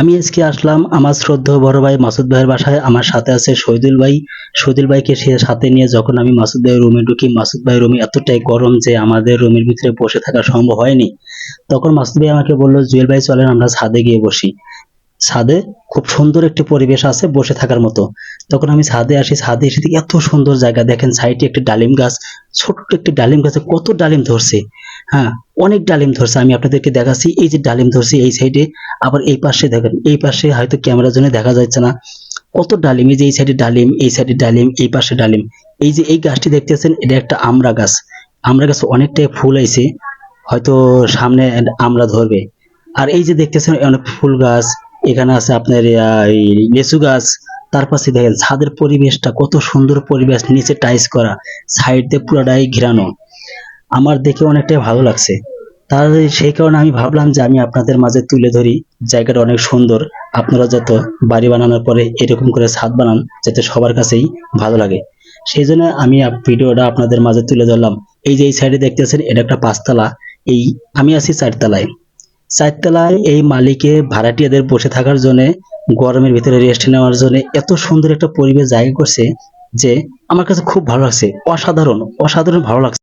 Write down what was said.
আমি আজকে আসলাম আমার শ্রদ্ধ বড় ভাই মাসুদ ভাইয়ের বাসায়। আমার সাথে আছে শহীদুল ভাই। শহীদুল ভাইকে সে সাথে নিয়ে যখন আমি মাসুদ ভাইয়ের রুমে ঢুকি, মাসুদ ভাইয়ের রুমে এতটাই গরম যে আমাদের রুমের ভিতরে বসে থাকা সম্ভব হয়নি। তখন মাসুদ ভাই আমাকে বলল, জুয়েল ভাই চলেন, আমরা ছাদে গিয়ে বসি। ছাদে খুব সুন্দর একটি পরিবেশ আছে বসে থাকার মতো। তখন আমি ছাদে আসি, ছাদে এসে এত সুন্দর জায়গা। দেখেন সাইডে একটি ডালিম গাছ, ছোট্ট একটি ডালিম গাছে কত ডালিম ধরছে। হ্যাঁ অনেক ডালিম ধরছে। আমি আপনাদেরকে দেখাচ্ছি, এই যে ডালিম ধরছে এই সাইডে। আবার এই পাশে দেখেন, এই পাশে হয়তো ক্যামেরার জন্য দেখা যাচ্ছে না। কত ডালিম, এই যে এই সাইডে ডালিম, এই সাইডে ডালিম, এই পাশে ডালিম। এই যে এই গাছটি দেখতেছেন, এটা একটা আমরা গাছ। আমরা গাছ অনেকটাই ফুল আইছে। হয়তো সামনে আমড়া ধরবে। আর এই যে দেখতেছেন, অনেক ফুল গাছ। এখানে আছে আপনার লিচু গাছ। তার পাশে দেখেন, ছাদের পরিবেশটা কত সুন্দর পরিবেশ, নিচে টাইস করা সাইড দিয়ে পুরাটাই ঘেরানো। আমার দেখে অনেকটাই ভালো লাগছে। তার সেই কারণে আমি ভাবলাম যে আমি আপনাদের মাঝে তুলে ধরি, জায়গাটা অনেক সুন্দর। আপনারা যত বাড়ি বানানোর পরে এরকম করে ছাদ বানান, যাতে সবার কাছেই ভালো লাগে। সেই জন্য আমি ভিডিওটা আপনাদের মাঝে তুলে ধরলাম। এই যে এই সাইডে দেখতেছেন, এটা একটা পাঁচতলা। এই, আমি আছি চারতলায়। চারতলায় এই মালিকে ভাড়াটিয়াদের বসে থাকার জন্য, গরমের ভিতরে রেস্ট নেওয়ার জন্য এত সুন্দর একটা পরিবেশ জায়গা করছে যে আমার কাছে খুব ভালো লাগছে। অসাধারণ অসাধারণ ভালো লাগছে।